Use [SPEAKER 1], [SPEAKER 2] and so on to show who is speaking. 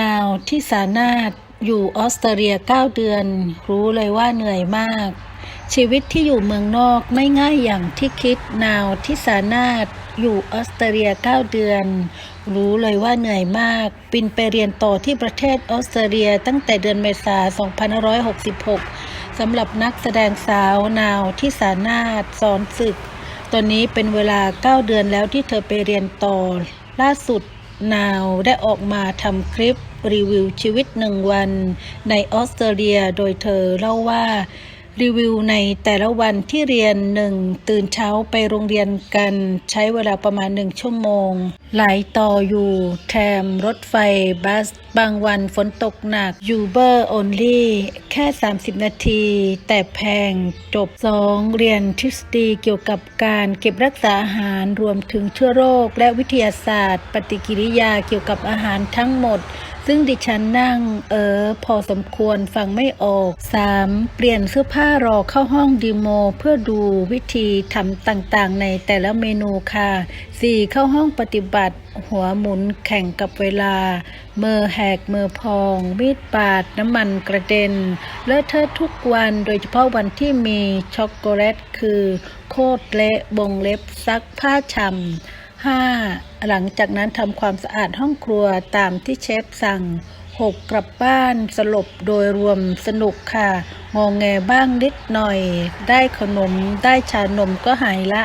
[SPEAKER 1] นาวที่สานาทอยู่ออสเตรเลีย 9 เดือน รู้เลยว่าเหนื่อยมาก ชีวิตที่อยู่เมืองนอกไม่ง่ายอย่างที่คิดนาวที่สานาทอยู่ออสเตรเลีย 9 เดือน รู้เลยว่าเหนื่อยมากบินไปเรียนต่อที่ประเทศออสเตรเลียตั้งแต่เดือนเมษายน2566สำหรับนักแสดงสาวนาวที่สานาทสอนศึก ตอนนี้เป็นเวลา 9 เดือนแล้วที่เธอไปเรียนต่อ ล่าสุด นาวได้ออกมาทำคลิปรีวิวชีวิตหนึ่งวันในออสเตรเลียโดยเธอเล่าว่ารีวิวในแต่ละวันที่เรียนหนึ่งตื่นเช้าไปโรงเรียนกันใช้เวลาประมาณหนึ่งชั่วโมงหลายต่ออยู่แทมรถไฟบัส บางวันฝนตกหนักยูเบอร์ only แค่ 30 นาที แต่แพงจบ 2. เรียนทฤษฎีเกี่ยวกับการเก็บรักษาอาหารรวมถึงเชื้อโรค และวิทยาศาสตร์ ปฏิกิริยาเกี่ยวกับอาหารทั้งหมด ซึ่งดิฉันนั่ง เออ พอสมควรฟังไม่ออก 3. เปลี่ยนเสื้อผ้ารอเข้าห้องดีโม เพื่อดูวิธีทำต่างๆ ในแต่ละเมนูค่ะ 4. เข้าห้องปฏิบัติหัวหมุนแข่งกับเวลาเมื่อแหกเมื่อพอง มีดปาดน้ำมันกระเด็น เลอะเทอะทุกวันโดยเฉพาะวันที่มีช็อกโกแลตคือ โคตรเละบงเล็บซักผ้าช่ำ 5. หลังจากนั้นทำความสะอาดห้องครัวตามที่เชฟสั่ง 6. กลับบ้านสลบโดยรวมสนุกค่ะงองแงบ้างนิดหน่อย ได้ขนมได้ชานมก็หายละ